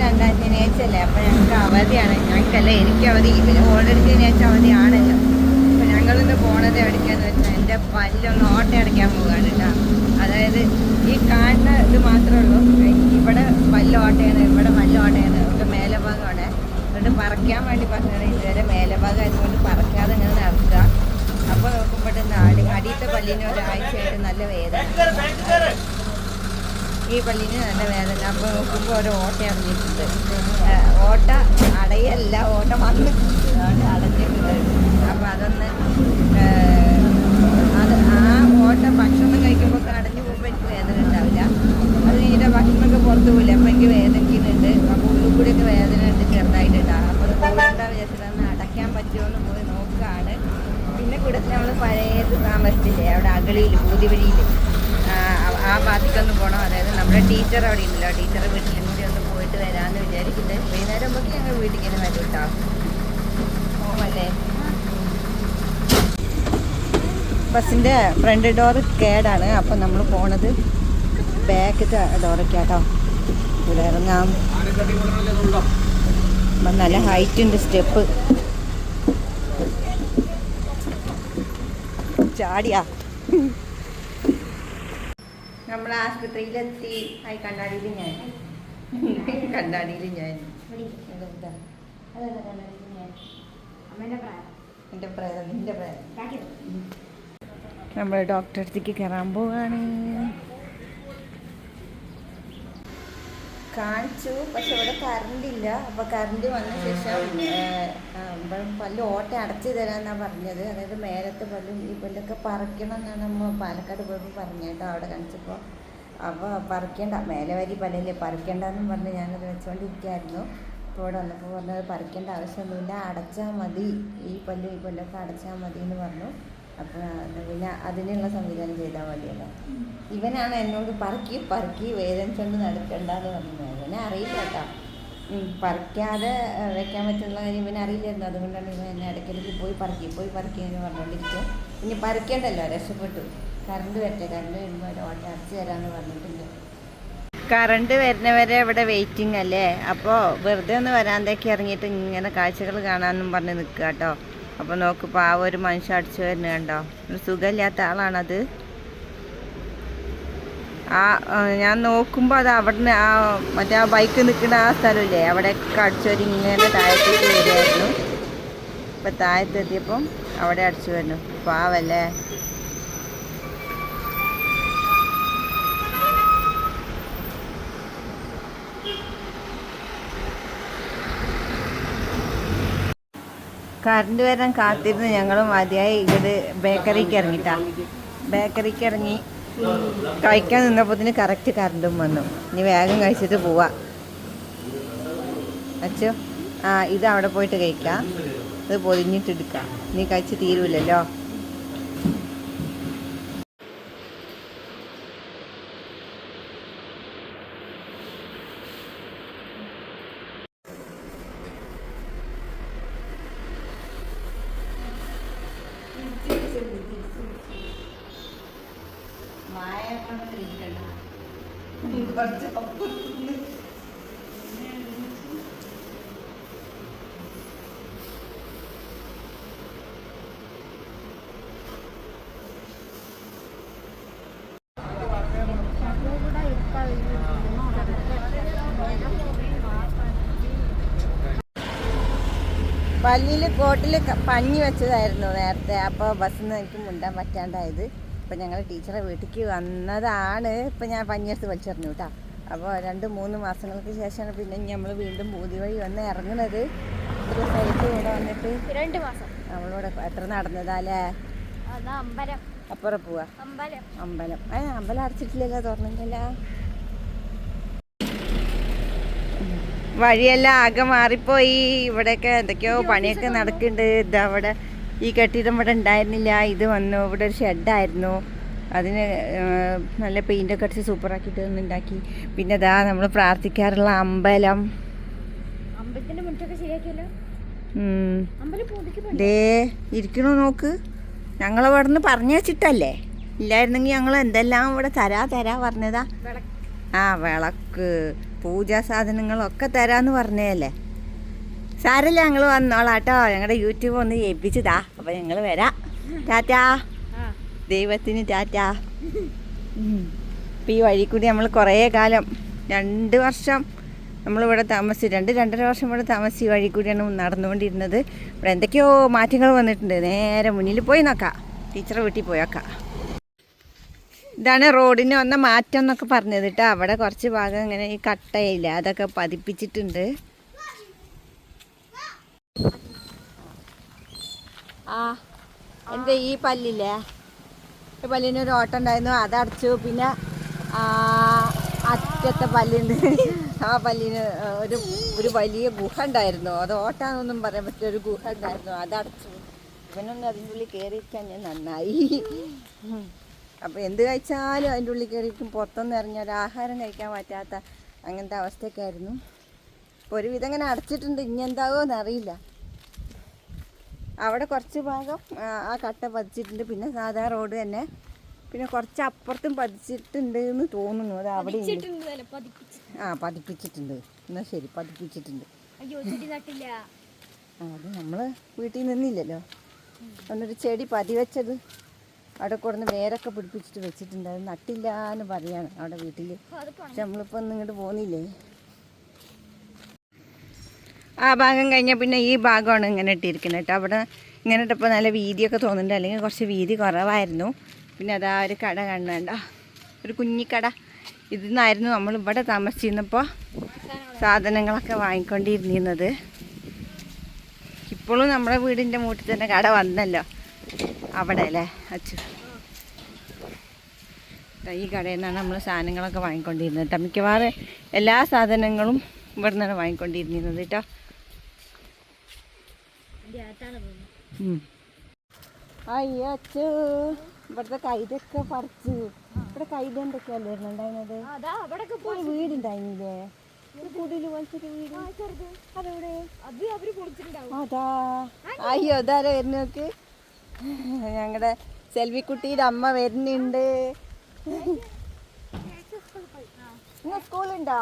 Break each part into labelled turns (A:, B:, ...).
A: രണ്ടാം ശനിയാഴ്ച അല്ലേ അപ്പം ഞങ്ങൾക്ക് അവധിയാണ്. ഞങ്ങൾക്കല്ല എനിക്ക് അവധി. പിന്നെ ഓൾറെഡി ശനിയാഴ്ച അവധിയാണല്ലോ. അപ്പം ഞങ്ങളിന്ന് പോണത് എവിടേക്കാന്ന് വെച്ചാൽ എന്റെ പല്ലൊന്ന് ഓട്ട അടയ്ക്കാൻ പോവുകയാണ് കേട്ടോ. അതായത് ഈ കാണുന്ന ഇത് മാത്രമേ ഇവിടെ പല്ല് ഓട്ടയാണ് ഇവിടെ പല്ല് ഓട്ടയാണ് ഒക്കെ മേലെ ഭാഗമാണ്. അതുകൊണ്ട് പറക്കാൻ വേണ്ടി പറഞ്ഞത് ഇതുവരെ മേലെ ഭാഗം ആയതുകൊണ്ട് പറക്കാതെ ഇങ്ങനെ നടക്കുക. അപ്പോൾ നോക്കുമ്പോഴത്തെ അടി അടിയത്തെ പല്ലിന് ഒരാഴ്ചയായിട്ട് നല്ല വേദന. ഈ പല്ലിന് നല്ല വേദന. അപ്പോൾ നോക്കുമ്പോൾ ഒരു ഓട്ട അടഞ്ഞിട്ടുണ്ട് ഓട്ട അടയല്ല ഓട്ട വന്ന് അടഞ്ഞിട്ടുണ്ട് അപ്പോൾ അതൊന്ന് അത് ആ ഓട്ട ഭക്ഷണം കഴിക്കുമ്പോൾ അടഞ്ഞു പോകുമ്പോൾ എനിക്ക് വേദന ഉണ്ടാവില്ല. അത് കഴിഞ്ഞിട്ട് ഭക്ഷണമൊക്കെ പുറത്ത് പോയില്ല അപ്പോൾ എനിക്ക് വേദനിക്കുന്നുണ്ട് അപ്പോൾ ഉള്ളിൽ കൂടിയൊക്കെ വേദന ഉണ്ട് ചെറുതായിട്ടുണ്ടാകും അപ്പോൾ അത് പോകേണ്ട വിചാരിച്ചിട്ടൊന്ന് അടയ്ക്കാൻ പറ്റുമോ പോയി നോക്കുകയാണ് പിന്നെ കൂടെ നമ്മൾ പഴയത് താമസിച്ചില്ലേ? അവിടെ അകളിയിൽ പൂതിവഴിയിൽ ആ ഭാഗത്തേക്കൊന്ന് പോകണം അതായത് നമ്മുടെ ടീച്ചർ അവിടെ ഉണ്ടല്ലോ. ടീച്ചറെ വീട്ടിലും കൂടി ഒന്ന് പോയിട്ട് വരാമെന്ന് വിചാരിക്കുന്നത് വൈകുന്നേരം ആകുമ്പോൾ ഞങ്ങൾ വീട്ടിലേക്ക് തന്നെ വരും കേട്ടോ പോവല്ലേ? ബസ്സിന്റെ ഫ്രണ്ട് ഡോർ കേടാണ്. അപ്പം നമ്മൾ പോണത് ബാക്ക് ഡോറൊക്കെയാട്ടോ ഇവിടെ ഇറങ്ങാം. അപ്പം നല്ല ഹൈറ്റ് ഉണ്ട് സ്റ്റെപ്പ് ചാടിയാ. നമ്മൾ ആശുപത്രിയിലെത്തി ആയി കണ്ണാടിയിൽ ഞാൻ. കണ്ണാടിയിൽ ഞാൻ. എന്റെ പ്രേതം നിന്റെ പ്രേതം നമ്മൾ ഡോക്ടറെ അടുത്തേക്ക് കയറാൻ പോവാണ്. കാണിച്ചു പക്ഷെ ഇവിടെ കറണ്ട് ഇല്ല. അപ്പൊ കറണ്ട് വന്ന ശേഷം പല്ല് ഓട്ട അടച്ചു തരാന്നാ പറഞ്ഞത്. അതായത് മേലത്തെ പല്ലും ഈ പല്ലൊക്കെ പറിക്കണം എന്നാണ് നമ്മൾ പാലക്കാട് പോയപ്പോൾ പറഞ്ഞേട്ടോ അവിടെ കാണിച്ചപ്പോൾ അപ്പോൾ പറിക്കേണ്ട മേലെ വരി പല്ലല്ലേ പറിക്കേണ്ടെന്നും പറഞ്ഞ് ഞാനത് വെച്ചുകൊണ്ടിരിക്കുകയായിരുന്നു അപ്പോൾ ഇവിടെ വന്നപ്പോൾ പറഞ്ഞത് പറിക്കേണ്ട ആവശ്യമൊന്നുമില്ല അടച്ചാൽ മതി. ഈ പല്ലും ഈ പല്ലൊക്കെ അടച്ചാൽ മതി എന്ന് പറഞ്ഞു അപ്പോൾ പിന്നെ അതിനുള്ള സംവിധാനം ചെയ്താൽ മതിയല്ലോ. ഇവനാണ് എന്നോട് പറക്കി പറക്കി വേദനിച്ചുകൊണ്ട് നടക്കണ്ടെന്ന് പറഞ്ഞത്. ഇവനെ അറിയില്ല കേട്ടോ. പറിക്കാതെ വെക്കാൻ പറ്റുന്ന കാര്യം ഇവന് അറിയില്ലായിരുന്നു. അതുകൊണ്ടാണ് ഇവൻ എന്നെ ഇടയ്ക്കിടയ്ക്ക് പോയി പറക്കി പോയി പറക്കി എന്ന് പറഞ്ഞുകൊണ്ടിരിക്കും ഇനി പറിക്കേണ്ടല്ലോ രക്ഷപ്പെട്ടു. കറണ്ട് വരട്ടെ കറണ്ട് വരുമ്പോൾ ഒരു ഓട്ടം അടച്ചു തരാമെന്ന് പറഞ്ഞിട്ടുണ്ട്. കറണ്ട് വരുന്നവരെ ഇവിടെ വെയിറ്റിംഗ് അല്ലേ? അപ്പോൾ വെറുതെ ഒന്ന് വരാന്തേക്ക് ഇറങ്ങിയിട്ട് ഇങ്ങനെ കാഴ്ചകൾ കാണാമെന്നും പറഞ്ഞ് നിൽക്കുക കേട്ടോ അപ്പോൾ നോക്കിപ്പോൾ ആ ഒരു മനുഷ്യ അടിച്ചു വരുന്നത് കണ്ടോ? ഒരു സുഖമില്ലാത്ത ആളാണത്. ആ ഞാൻ നോക്കുമ്പോൾ അത് അവിടുന്ന് ആ മറ്റേ ആ ബൈക്ക് നിൽക്കുന്ന ആ സ്ഥലമില്ലേ? അവിടെയൊക്കെ അടിച്ചവർ ഇങ്ങനെ താഴത്തേക്ക് വരികയായിരുന്നു. ഇപ്പം താഴത്തെത്തിയപ്പം അവിടെ അടിച്ചു വരുന്നു. പാവല്ലേ? കറണ്ട് വരാൻ കാത്തിരുന്ന് ഞങ്ങളും ആദ്യമായി ഇവിടെ ബേക്കറിക്ക് ഇറങ്ങിട്ടാ. ബേക്കറിക്ക് ഇറങ്ങി. കഴിക്കാൻ നിന്നപ്പോൾ കറക്റ്റ് കറണ്ടും വന്നു. ഇനി വേഗം കഴിച്ചിട്ട് പോവാ. അച്ചോ ആ ഇത് അവിടെ പോയിട്ട് കഴിക്കാം. അത് പൊതിഞ്ഞിട്ട് എടുക്കാം. നീ കഴിച്ച് തീരൂലല്ലോ പല്ലിൽ കോട്ടിൽ പഞ്ഞി വെച്ചതായിരുന്നു നേരത്തെ. അപ്പോൾ ബസ്സിൽ നിന്ന് എനിക്ക് മുണ്ടാൻ പറ്റാണ്ടായത്. ഇപ്പം ഞങ്ങൾ ടീച്ചറെ വീട്ടിലേക്ക് വന്നതാണ്. ഇപ്പം ഞാൻ പഞ്ഞിയെടുത്ത് വലിച്ചെറിഞ്ഞു കേട്ടോ അപ്പോൾ രണ്ട് മൂന്ന് മാസങ്ങൾക്ക് ശേഷമാണ് പിന്നെ നമ്മൾ വീണ്ടും ഭൂതി വഴി വന്ന് ഇറങ്ങുന്നത്. ഇത്ര സ്ഥലത്ത് ഇവിടെ വന്നിട്ട്
B: രണ്ട് മാസം.
A: നമ്മളിവിടെ എത്ര നടന്നതാലേ?
B: അതാ അമ്പലം.
A: അപ്പുറം പോവാ.
B: അമ്പലം.
A: അമ്പലം. ഏ അമ്പലം അടച്ചിട്ടില്ലല്ലോ തുറന്നില്ല വഴിയെല്ലാം ആകെ മാറിപ്പോയി. ഇവിടെയൊക്കെ എന്തൊക്കെയോ പണിയൊക്കെ നടക്കുന്നുണ്ട്. ഇതവിടെ ഈ കെട്ടിടം ഇവിടെ ഉണ്ടായിരുന്നില്ല. ഇത് വന്നു. ഇവിടെ ഒരു ഷെഡായിരുന്നു. അതിന് നല്ല പെയിന്റൊക്കെ അടിച്ച് സൂപ്പറാക്കിയിട്ട് ഒന്ന് ഉണ്ടാക്കി. പിന്നെ അതാ നമ്മൾ പ്രാർത്ഥിക്കാറുള്ള അമ്പലം.
B: അമ്പലത്തിന്റെ മുറ്റൊക്കെ ശരിയാക്കിയല്ലോ?
A: ദേ ഇരിക്കണു നോക്ക്. ഞങ്ങൾ അവിടെ നിന്ന് പറഞ്ഞു വെച്ചിട്ടല്ലേ? ഇല്ലായിരുന്നെങ്കിൽ ഞങ്ങൾ എന്തെല്ലാം ഇവിടെ തരാ തരാ പറഞ്ഞതാ. ആ വിളക്ക് പൂജാ സാധനങ്ങളൊക്കെ തരാന്ന് പറഞ്ഞതല്ലേ? സാരല്ല ഞങ്ങൾ വന്നോളാട്ടോ. ഞങ്ങളുടെ യൂട്യൂബ് ഒന്ന് ഏൽപ്പിച്ചതാ. അപ്പം ഞങ്ങൾ വരാം. ടാറ്റാ. ദൈവത്തിന് ടാറ്റാ. ഇപ്പം ഈ വഴി കൂടി നമ്മൾ കുറേ കാലം രണ്ട് വർഷം നമ്മളിവിടെ താമസിച്ചു രണ്ട് രണ്ടര വർഷം ഇവിടെ താമസിച്ച് ഈ വഴി കൂടിയാണ് നടന്നുകൊണ്ടിരുന്നത്. ഇവിടെ എന്തൊക്കെയോ മാറ്റങ്ങൾ വന്നിട്ടുണ്ട്. നേരെ മുന്നിൽ പോയി നോക്കാം. ടീച്ചറെ വീട്ടിൽ പോയി നോക്കാം. ഇതാണ് റോഡിന് വന്ന മാറ്റം എന്നൊക്കെ പറഞ്ഞത് കേട്ടോ. അവിടെ കുറച്ച് ഭാഗം ഇങ്ങനെ ഈ കട്ടയില്ല അതൊക്കെ പതിപ്പിച്ചിട്ടുണ്ട്. ആ എന്റെ ഈ പല്ലില്ലേ? ഈ പല്ലിന് ഒരു ഓട്ടം ഉണ്ടായിരുന്നു അതടച്ചു. പിന്നെ അറ്റത്തെ പല്ലുണ്ട് ആ പല്ലിന് ഒരു ഒരു വലിയ ഗുഹ ഉണ്ടായിരുന്നു. അത് ഓട്ടാന്നൊന്നും പറയാൻ പറ്റില്ല ഒരു ഗുഹ ഉണ്ടായിരുന്നു. അതടച്ചു. ഇവനൊന്നും അതിന്റെ ഉള്ളിൽ കയറിയിരിക്കാൻ ഞാൻ നന്നായി. അപ്പോൾ എന്ത് കഴിച്ചാലും അതിന്റെ ഉള്ളിൽ കയറിയിരിക്കും പുറത്തൊന്നും ഇറങ്ങി ഒരു ആഹാരം കഴിക്കാൻ പറ്റാത്ത അങ്ങനത്തെ അവസ്ഥയൊക്കെ ആയിരുന്നു. ഇപ്പോൾ ഒരുവിധം ഇങ്ങനെ അടച്ചിട്ടുണ്ട്. ഇനി എന്താകുമോ അറിയില്ല അവിടെ കുറച്ച് ഭാഗം ആ, കട്ട പതിച്ചിട്ടുണ്ട്. പിന്നെ സാധാ റോഡ് തന്നെ. പിന്നെ കുറച്ച് അപ്പുറത്തും പതിച്ചിട്ടുണ്ട് എന്ന് തോന്നുന്നു. അത് അവിടെ ആ പതിപ്പിച്ചിട്ടുണ്ട്. എന്നാൽ ശരി പതിപ്പിച്ചിട്ടുണ്ട്. അത് നമ്മൾ വീട്ടിൽ നിന്നില്ലല്ലോ. അന്നൊരു ചെടി പതിവെച്ചത് അവിടെ കൊടുന്ന് വേരൊക്കെ പിടിപ്പിച്ചിട്ട് വെച്ചിട്ടുണ്ട്. അത് നട്ടില്ല എന്ന് പറയാണ് അവിടെ വീട്ടിൽ പക്ഷെ നമ്മളിപ്പോൾ ഒന്നും ഇങ്ങോട്ട് പോകുന്നില്ലേ ആ ഭാഗം കഴിഞ്ഞാൽ പിന്നെ ഈ ഭാഗമാണ് ഇങ്ങനെ ഇട്ടിരിക്കുന്നത് കേട്ടോ. അവിടെ ഇങ്ങനെ ഇട്ടപ്പോൾ നല്ല വീതിയൊക്കെ തോന്നുന്നുണ്ട്. അല്ലെങ്കിൽ കുറച്ച് വീതി കുറവായിരുന്നു. പിന്നെ അതാ ഒരു കട കാണുന്നുണ്ട ഒരു കുഞ്ഞിക്കട. ഇതിൽ നിന്നായിരുന്നു നമ്മൾ ഇവിടെ താമസിച്ചിരുന്നപ്പോൾ സാധനങ്ങളൊക്കെ വാങ്ങിക്കൊണ്ടിരുന്നിരുന്നത് ഇപ്പോഴും നമ്മുടെ വീടിന്റെ മൂട്ടിൽ തന്നെ കട വന്നല്ലോ. അവിടെ അല്ലേ? അച്ചു ഈ കടയിൽ നിന്നാണ് നമ്മൾ സാധനങ്ങളൊക്കെ വാങ്ങിക്കൊണ്ടിരുന്നത് മിക്കവാറും എല്ലാ സാധനങ്ങളും ഇവിടെ നിന്നാണ് വാങ്ങിക്കൊണ്ടിരുന്നിരുന്നത് കേട്ടോ
B: എന്റെ അകത്താണ് തോന്നുന്നു
A: ഉം. അയ്യോ അച്ചു ഇവിടുത്തെ കൈതൊക്കെ പറിച്ചു. ഇവിടെ കൈത എന്തൊക്കെയല്ലേ ഉണ്ടായിരുന്നത്? വീടുണ്ടായിരുന്നില്ലേ? പോലത്തെ വീട്. അതെവിടെ?
B: അത് അവർ പൊളിച്ചിട്ടുണ്ടാവും.
A: അതാ. അയ്യോ അതാരാ വരുന്നോക്ക് ഞങ്ങളുടെ സെൽവിക്കുട്ടിയുടെ അമ്മ വരുന്നുണ്ട്. ഇന്ന് സ്കൂളുണ്ടോ?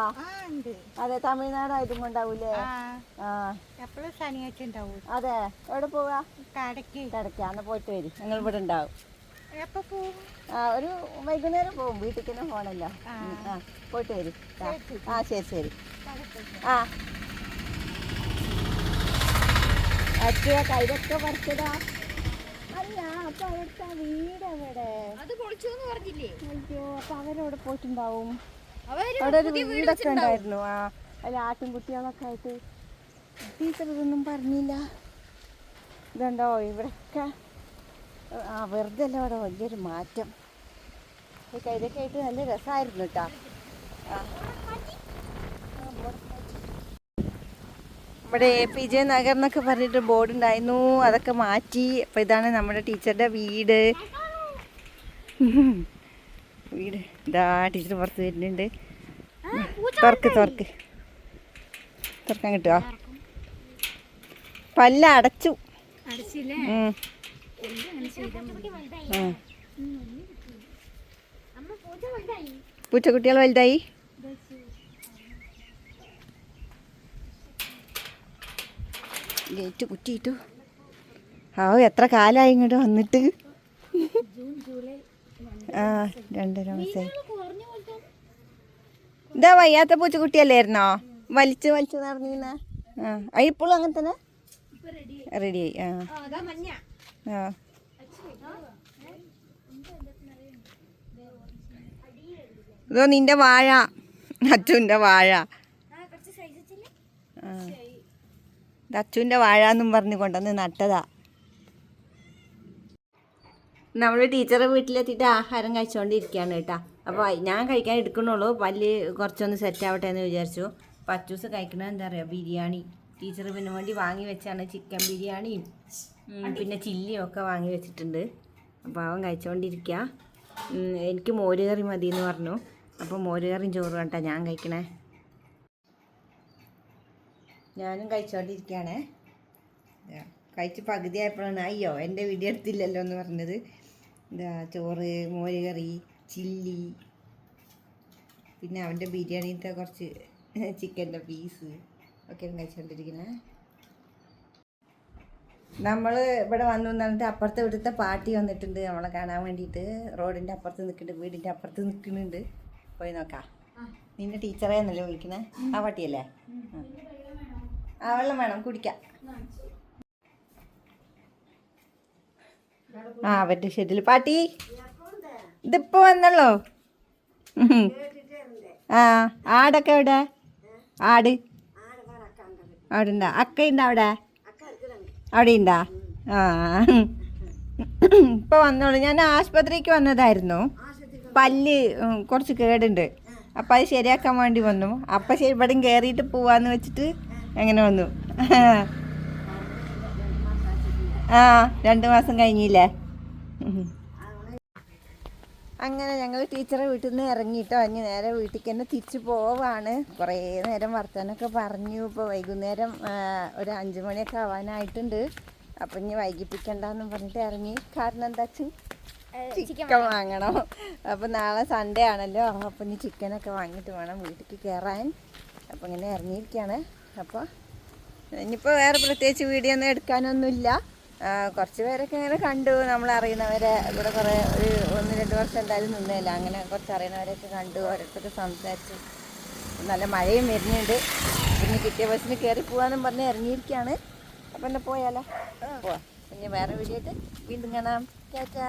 A: അതെ തമിഴ്നാടായതും കൊണ്ടാവൂലേ
C: എപ്പോഴും ശനിയാഴ്ച ഉണ്ടാവും.
A: അതെ എവിടെ പോവാ?
C: കടയ്ക്ക്
A: കിടക്കാന്ന് പോയിട്ട് വരും. ഞങ്ങൾ ഇവിടെ ഉണ്ടാവും.
C: എപ്പോ പോവും?
A: ആ ഒരു വൈകുന്നേരം പോകും വീട്ടിൽ തന്നെ പോണല്ലോ. ആ. പോയിട്ട് വരും. ആ, ശരി ശരി. ആ അച്ഛ കൈതൊക്കെ പറിച്ചതാ. അല്ല അപ്പൊ അവിടുത്തെ വീട് അവിടെ
B: അത് പൊളിച്ചു പറഞ്ഞില്ലേ?
A: അയ്യോ അപ്പൊ അവരവിടെ പോയിട്ടുണ്ടാവും. അവിടെ ഒരു വീടൊക്കെ ഉണ്ടായിരുന്നു. ആ അതിൽ ആട്ടിൻകുട്ടികളൊക്കെ ആയിട്ട് ടീച്ചർ ഇതൊന്നും പറഞ്ഞില്ല ഇതുണ്ടോ ഇവിടെയൊക്കെ ആ വെറുതെ അല്ല അവിടെ വലിയൊരു മാറ്റം. ഈ കൈതൊക്കെ ആയിട്ട് നല്ല രസമായിരുന്നു കേട്ടോ നമ്മുടെ എ പി ജെ നഗർ എന്നൊക്കെ പറഞ്ഞിട്ട് ബോർഡ് ഉണ്ടായിരുന്നു. അതൊക്കെ മാറ്റി. അപ്പോൾ ഇതാണ് നമ്മുടെ ടീച്ചറുടെ വീട്. വീട്. ഇതാ ടീച്ചർ പുറത്ത് വരുന്നുണ്ട്. തുറക്ക് തുറക്ക്. തുറക്കാൻ കിട്ടുമോ പല്ല അടച്ചു. പൂച്ചക്കുട്ടികൾ വലുതായി? ഗേറ്റ് കുറ്റിയിട്ടു. ആ എത്ര കാലായി ഇങ്ങോട്ട് വന്നിട്ട്?
B: June July.
A: ആ രണ്ടര മാസമായി. ഇതാ വയ്യാത്ത പൂച്ചക്കുട്ടിയല്ലായിരുന്നോ? വലിച്ച് വലിച്ച് നടന്നിരുന്ന ആ ഇപ്പോഴും അങ്ങനെ തന്നെ? റെഡിയായി ആ. ആ ഇതോ നിന്റെ വാഴ. അച്ചുവിന്റെ വാഴ. അച്ചുവിന്റെ വാഴ എന്നും പറഞ്ഞു കൊണ്ടുവന്ന് നട്ടതാ. നമ്മൾ ടീച്ചറെ വീട്ടിലെത്തിയിട്ട് ആഹാരം കഴിച്ചുകൊണ്ടിരിക്കുകയാണ് കേട്ടോ. അപ്പോൾ ഞാൻ കഴിക്കാൻ എടുക്കണുള്ളൂ. പല്ല് കുറച്ചൊന്ന് സെറ്റ് ആവട്ടെ എന്ന് വിചാരിച്ചു. പച്ചൂസ് കഴിക്കണത് എന്താ പറയുക ബിരിയാണി. ടീച്ചർ പിന്നെ വേണ്ടി വാങ്ങി വെച്ചാണ് ചിക്കൻ ബിരിയാണിയും പിന്നെ ചില്ലിയും ഒക്കെ വാങ്ങി വെച്ചിട്ടുണ്ട്. അപ്പോൾ അവൻ കഴിച്ചുകൊണ്ടിരിക്കുക എനിക്ക് മോര് കറി മതി എന്ന് പറഞ്ഞു. അപ്പോൾ മോര് മോരുകറിയും ചോറും കേട്ടോ ഞാൻ കഴിക്കണേ. ഞാനും കഴിച്ചുകൊണ്ടിരിക്കുകയാണേ കഴിച്ച് പകുതി ആയപ്പോഴാണ് അയ്യോ എന്റെ വീഡിയോ എടുത്തില്ലല്ലോ എന്ന് പറഞ്ഞത്. ഇതാ ചോറ് മോര് കറി ചില്ലി. പിന്നെ അവന്റെ ബിരിയാണിത്തെ കുറച്ച് ചിക്കന്റെ പീസ് ഒക്കെ കഴിച്ചുകൊണ്ടിരിക്കുന്നത് നമ്മൾ ഇവിടെ വന്നു എന്നിട്ട് അപ്പുറത്തെ ഇവിടുത്തെ പാട്ടി വന്നിട്ടുണ്ട് നമ്മളെ കാണാൻ വേണ്ടിയിട്ട്. റോഡിന്റെ അപ്പുറത്ത് നിൽക്കുന്നുണ്ട് വീടിന്റെ അപ്പുറത്ത് നിൽക്കുന്നുണ്ട്. പോയി നോക്കാം. നിന്റെ ടീച്ചറെ എന്നല്ലേ വിളിക്കണേ ആ പാട്ടിയല്ലേ. ആ. വെള്ളം വേണം കുടിക്കാം. ആ പറ്റും ഷെഡിൽ പാട്ടി ഇതിപ്പോ വന്നല്ലോ. ആ ആടൊക്കെ എവിടെ? ആട്. അവിടെ ഉണ്ടാ അക്ക ഉണ്ടോ അവിടെ? അവിടെ ഉണ്ടാ ആ. ഇപ്പൊ വന്നോളൂ. ഞാൻ ആശുപത്രിക്ക് വന്നതായിരുന്നു. പല്ല് കുറച്ച് കേടുണ്ട്. അപ്പം അത് ശരിയാക്കാൻ വേണ്ടി വന്നു. അപ്പം ശരി ഇവിടെ കയറിയിട്ട് പോവാന്ന് വെച്ചിട്ട് അങ്ങനെ വന്നു. ആ രണ്ട് മാസം കഴിഞ്ഞില്ലേ? അങ്ങനെ ഞങ്ങൾ ടീച്ചറെ വീട്ടിൽ നിന്ന് ഇറങ്ങിയിട്ടോ അങ്ങ് നേരെ വീട്ടിലേക്ക് തന്നെ തിരിച്ചു പോവാണ്. കുറേ നേരം വർത്തമാനമൊക്കെ പറഞ്ഞു. ഇപ്പോൾ വൈകുന്നേരം ഒരു അഞ്ച് മണിയൊക്കെ ആവാനായിട്ടുണ്ട്. അപ്പം ഇനി വൈകിപ്പിക്കണ്ടെന്നും പറഞ്ഞിട്ട് ഇറങ്ങി. കാരണം എന്താ ചിക്കൻ വാങ്ങണം. അപ്പം നാളെ സൺഡേ ആണല്ലോ. അപ്പം ഇനി ചിക്കനൊക്കെ വാങ്ങിയിട്ട് വേണം വീട്ടിലേക്ക് കയറാൻ അപ്പം ഇങ്ങനെ ഇറങ്ങിയിരിക്കുകയാണ് അപ്പോൾ ഇനിയിപ്പോൾ വേറെ പ്രത്യേകിച്ച് വീഡിയോ ഒന്നും എടുക്കാനൊന്നുമില്ല. കുറച്ച് പേരൊക്കെ ഇങ്ങനെ കണ്ടു. നമ്മൾ അറിയുന്നവരെ ഇവിടെ കുറേ ഒരു ഒന്ന് രണ്ട് വർഷം എന്തായാലും നിന്നില്ല അങ്ങനെ കുറച്ച് അറിയുന്നവരെയൊക്കെ കണ്ടു. ഓരോരുത്തർ സംസാരിച്ചു. നല്ല മഴയും വരുന്നുണ്ട്. പിന്നെ കിട്ടിയ ബസ്സിന് കയറി പോകാമെന്നും പറഞ്ഞ് ഇറങ്ങിയിരിക്കുകയാണ്. അപ്പം എന്നെ പോയാലോ? പോവാം. പിന്നെ വേറെ വീഡിയോ ആയിട്ട് വീണ്ടും കാണാം. ടാറ്റാ.